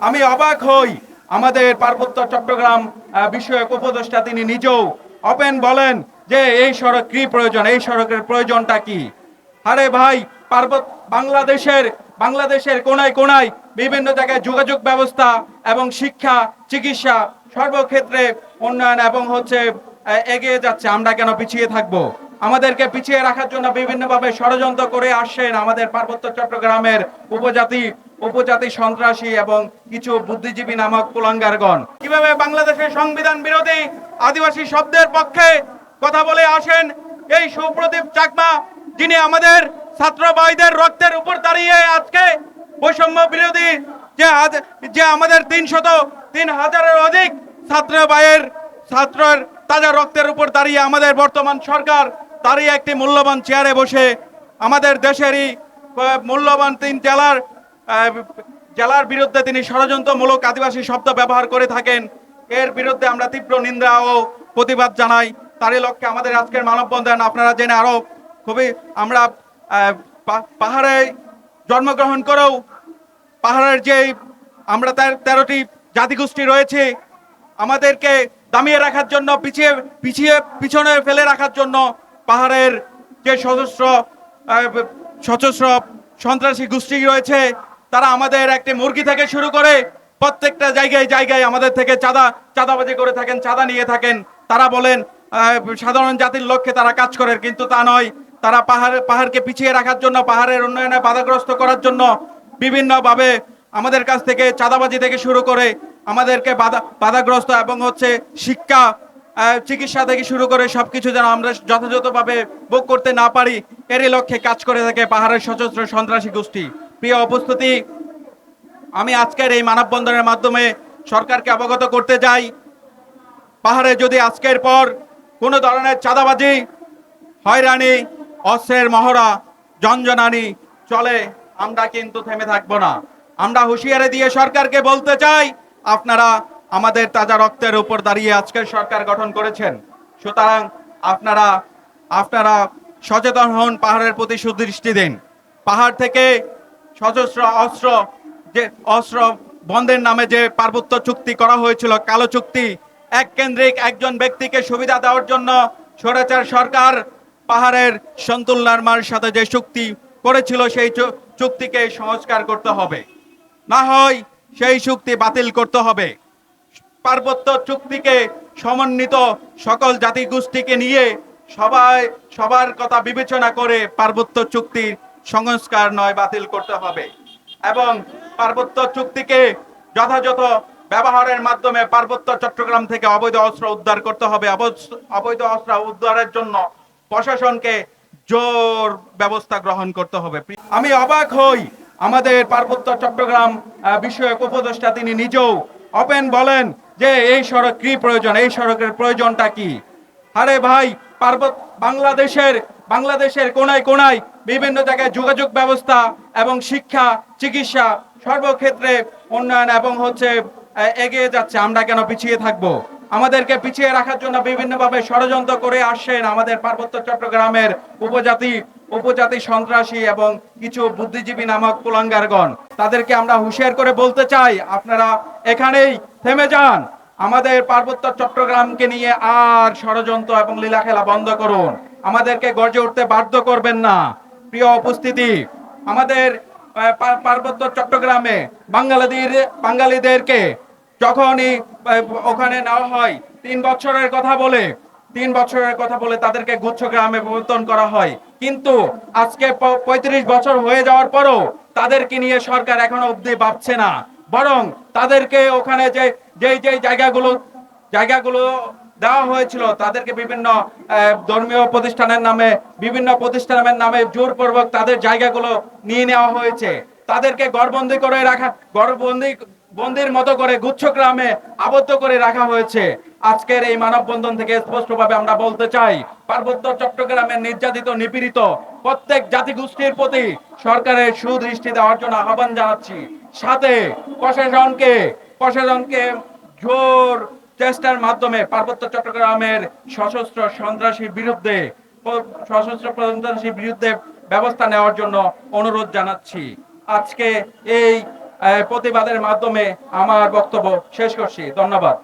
আমি অবাক হই। আমাদের পার্বত্য চট্টগ্রাম বিষয়ক উপদেষ্টা তিনি নিজেও ওপেন বলেন যে এই সড়ক কি প্রয়োজন, এই সড়কের প্রয়োজনটা কি? আরে ভাই পার্বত্য বাংলাদেশের বাংলাদেশের কোনায় কোনায় বিভিন্ন জায়গায় যোগাযোগ ব্যবস্থা এবং শিক্ষা, চিকিৎসা সর্বক্ষেত্রে উন্নয়ন এবং হচ্ছে এগিয়ে যাচ্ছে। আমরা কেন পিছিয়ে থাকব? আমাদেরকে পিছিয়ে রাখার জন্য বিভিন্নভাবে ষড়যন্ত্র করে আসছেন আমাদের পার্বত্য চট্টগ্রামের উপজাতি উপজাতি সন্ত্রাসী এবং কিছু বুদ্ধিজীবী নামক কুলাঙ্গারগণ। কীভাবে বাংলাদেশের সংবিধান বিরোধী আদিবাসী শব্দের পক্ষে কথা বলে আসেন এই সুপ্রদীপ চাকমা, যিনি আমাদের ছাত্র ভাইদের রক্তের উপর দাঁড়িয়ে আজকে বৈষম্য বিরোধী যে যে আমাদের তিনশত তিন হাজারের অধিক ছাত্র ভাইয়ের, ছাত্রের তাজা রক্তের উপর দাঁড়িয়ে আমাদের বর্তমান সরকার দাঁড়িয়ে একটি মূল্যবান চেয়ারে বসে আমাদের দেশেরই মূল্যবান তিন জেলার জেলার বিরুদ্ধে তিনি ষড়যন্ত্রমূলক আদিবাসী শব্দ ব্যবহার করে থাকেন। এর বিরুদ্ধে আমরা তীব্র নিন্দা ও প্রতিবাদ জানাই। তারই লক্ষ্যে আমাদের আজকের মানববন্ধন আপনারা জেনে আরও খুবই আমরা পাহাড়ে জন্মগ্রহণ করেও পাহাড়ের যে আমরা তার, তেরোটি জাতিগোষ্ঠী রয়েছে, আমাদেরকে দামিয়ে রাখার জন্য, পিছিয়ে পিছিয়ে, পিছনে ফেলে রাখার জন্য পাহাড়ের যে সশস্ত্র সশস্ত্র সন্ত্রাসী গোষ্ঠী রয়েছে তারা আমাদের একটি মুরগি থেকে শুরু করে প্রত্যেকটা জায়গায় জায়গায় আমাদের থেকে চাঁদা, চাঁদাবাজি করে থাকেন, চাঁদা নিয়ে থাকেন। তারা বলেন সাধারণ জাতির লক্ষ্যে তারা কাজ করেন, কিন্তু তা নয়। তারা পাহাড়, পাহাড়কে পিছিয়ে রাখার জন্য, পাহাড়ের উন্নয়নে বাধাগ্রস্ত করার জন্য বিভিন্নভাবে আমাদের কাছ থেকে চাঁদাবাজি থেকে শুরু করে আমাদেরকে বাধা, বাধাগ্রস্ত এবং হচ্ছে শিক্ষা চিকিৎসা থেকে শুরু করে সব কিছু যেন আমরা যথাযথভাবে ভোগ করতে না পারি, এরই লক্ষ্যে কাজ করে থাকে পাহাড়ের সশস্ত্র সন্ত্রাসী গোষ্ঠী। প্রিয় উপস্থিতি আমি আজকের এই মানববন্ধনের মাধ্যমে সরকারকে অবগত করতে চাই। পাহাড়ে যদি আজকের পর কোনো ধরনের চাঁদাবাজি, হয়রানি, অস্ত্রের মহড়া, জঞ্জনানি চলে, আমরা কিন্তু থেমে থাকব না। আমরা হুঁশিয়ারি দিয়ে সরকারকে বলতে চাই, আপনারা আমাদের তাজা রক্তের উপর দাঁড়িয়ে আজকের সরকার গঠন করেছেন। সুতরাং আপনারা আপনারা সচেতন হন, পাহাড়ের প্রতি সুদৃষ্টি দিন। পাহাড় থেকে সশস্ত্র অস্ত্র যে অস্ত্র বন্ধের নামে যে পার্বত্য চুক্তি করা হয়েছিল, কালো চুক্তি, এক কেন্দ্রিক একজন ব্যক্তিকে সুবিধা দেওয়ার জন্য স্বৈরাচার সরকার পাহাড়ের সন্তুল লার্মার সাথে যে চুক্তি করেছিল, সেই চুক্তিকে সংস্কার করতে হবে। না হয় সেই চুক্তি বাতিল করতে হবে। পার্বত্য চুক্তিকে সমন্বিত সকল জাতিগোষ্ঠীকে নিয়ে সবাই সবার কথা বিবেচনা করে পার্বত্য চুক্তির সংস্কার নয়, বাতিল করতে হবে। এবং পার্বত্য চুক্তিকে যথাযথ ব্যবহারের মাধ্যমে পার্বত্য চট্টগ্রাম থেকে অবৈধ অস্ত্র উদ্ধার করতে হবে। অবৈধ অস্ত্র উদ্ধারের জন্য প্রশাসনকে জোর ব্যবস্থা গ্রহণ করতে হবে। আমি অবাক হই, আমাদের পার্বত্য চট্টগ্রাম বিষয়ক উপদেষ্টা তিনি নিজেও ওপেন বলেন যে এই সড়ক কি প্রয়োজন, এই সড়কের প্রয়োজনটা কি? আরে ভাই পার্বত বাংলাদেশের বাংলাদেশের কোনায় কোনায় বিভিন্ন জায়গায় যোগাযোগ ব্যবস্থা এবং শিক্ষা, চিকিৎসা সর্বক্ষেত্রে উন্নয়ন এবং হচ্ছে এগিয়ে যাচ্ছে। আমরা কেন পিছিয়ে থাকব? আমাদেরকে পিছিয়ে রাখার জন্য বিভিন্নভাবে ষড়যন্ত্র করে আসছেন আমাদের পার্বত্য চট্টগ্রামের উপজাতি উপজাতি সন্ত্রাসী এবং কিছু বুদ্ধিজীবী নামক কুলাঙ্গারগণ। তাদেরকে আমরা হুঁশিয়ার করে বলতে চাই, আপনারা এখানেই থেমে যান। আমাদের পার্বত্য চট্টগ্রামকে নিয়ে আর ষড়যন্ত্র এবং লীলা খেলা বন্ধ করুন। আমাদেরকে গর্জে উঠতে বাধ্য করবেন না। প্রিয় উপস্থিতি, আমাদের পার্বত্য চট্টগ্রামে বাঙালিদের, বাঙালিদেরকে যখনই ওখানে নেওয়া হয়, তিন বছরের কথা বলে, তিন বছরের কথা বলে তাদেরকে গুচ্ছ গ্রামে প্রবর্তন করা হয়। কিন্তু আজকে পঁয়ত্রিশ বছর হয়ে যাওয়ার পরও তাদেরকে নিয়ে সরকার এখনও অবধি ভাবছে না। বরং তাদেরকে ওখানে যে যেই যেই জায়গাগুলো জায়গাগুলো দেওয়া হয়েছিল, তাদেরকে বিভিন্ন ধর্মীয় প্রতিষ্ঠানের নামে, বিভিন্ন প্রতিষ্ঠানের নামে জোরপূর্বক তাদের জায়গাগুলো নিয়ে নেওয়া হয়েছে। তাদেরকে গড়বন্দি করে রাখা গড়বন্দি বন্দির মতো করে গুচ্ছ গ্রামে আবদ্ধ করে রাখা হয়েছে। আজকের এই মানববন্ধন থেকে স্পষ্টভাবে আমরা বলতে চাই, পার্বত্য চট্টগ্রামের নির্যাতিত, নিপীড়িত প্রত্যেক জাতিগোষ্ঠীর প্রতি সরকারের সুদৃষ্টি দেওয়ার জন্য আহ্বান জানাচ্ছি। সাথে প্রশাসনকে প্রশাসনকে জোর চেষ্টার মাধ্যমে পার্বত্য চট্টগ্রামের সশস্ত্র সন্ত্রাসীর বিরুদ্ধে, সশস্ত্র সন্ত্রাসীর বিরুদ্ধে ব্যবস্থা নেওয়ার জন্য অনুরোধ জানাচ্ছি। আজকে এই প্রতিবাদের মাধ্যমে আমার বক্তব্য শেষ করছি। ধন্যবাদ।